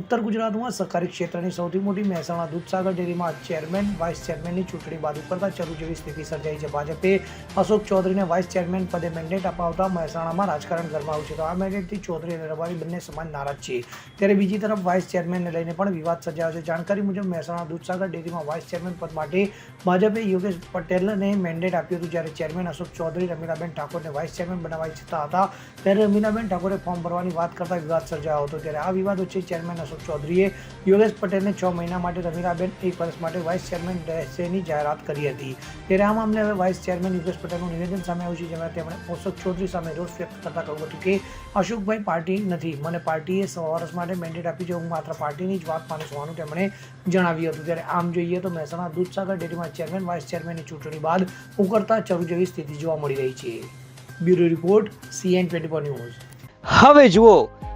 ઉત્તર ગુજરાતમાં સહકારી ક્ષેત્રની સૌથી મોટી મહેસાણા દૂધસાગર ડેરીમાં ચેરમેન, વાઇસ ચેરમેનની ચૂંટણી બાદ ઉકળતા ચરુ જેવી સ્થિતિ સર્જાઈ છે. ભાજપે અશોક ચૌધરીને વાઇસ ચેરમેન પદે મેન્ડેટ અપાવતા મહેસાણામાં રાજકારણ ગરમાયું છે. તો આ મેન્ડેટથી ચૌધરી અને રબારી બંને સમાન નારાજ છે. ત્યારે બીજી તરફ વાઇસ ચેરમેનને લઈને પણ વિવાદ સર્જાયો છે. જાણકારી મુજબ મહેસાણા દૂધસાગર ડેરીમાં વાઇસ ચેરમેન પદ માટે ભાજપે યોગેશ પટેલને મેન્ડેટ આપ્યું હતું. જ્યારે ચેરમેન અશોક ચૌધરી, રમીલાબેન ઠાકોરને વાઇસ ચેરમેન બનાવવા ઈચ્છતા હતા. ત્યારે રમીલાબેન ઠાકોરે ફોર્મ ભરવાની વાત કરતા વિવાદ સર્જાયો હતો. ત્યારે આ વિવાદ વચ્ચે ચેરમેન અશોક ચૌધરીએ યોગેશ પટેલને છ મહિના માટે રમીલાબેન એક વર્ષ માટે વાઇસ ચેરમેન રહેશેની જાહેરાત કરી હતી. ત્યારે આ મામલે હવે વાઇસ ચેરમેન યોગેશ પટેલનું નિવેદન સામે આવ્યું છે, જેમાં તેમણે અશોક ચૌધરી સામે રોષ વ્યક્ત કરતા કહ્યું હતું કે, અશોકભાઈ પાર્ટી નથી, મને પાર્ટીએ સો વર્ષ માટે મેન્ડેટ આપી છે, હું માત્ર પાર્ટીની જ વાત માનું હોવાનું તેમણે જણાવ્યું હતું. ત્યારે આમ જોઈએ તો મહેસાણા દૂધસાગર ડેરીમાં ચેરમેન, વાઇસ ચેરમેનની ચૂંટણી બાદ ઉકળતા ચરુ જેવી સ્થિતિ જોવા મળી રહી છે. Bureau report, CN twenty news. હવે જુઓ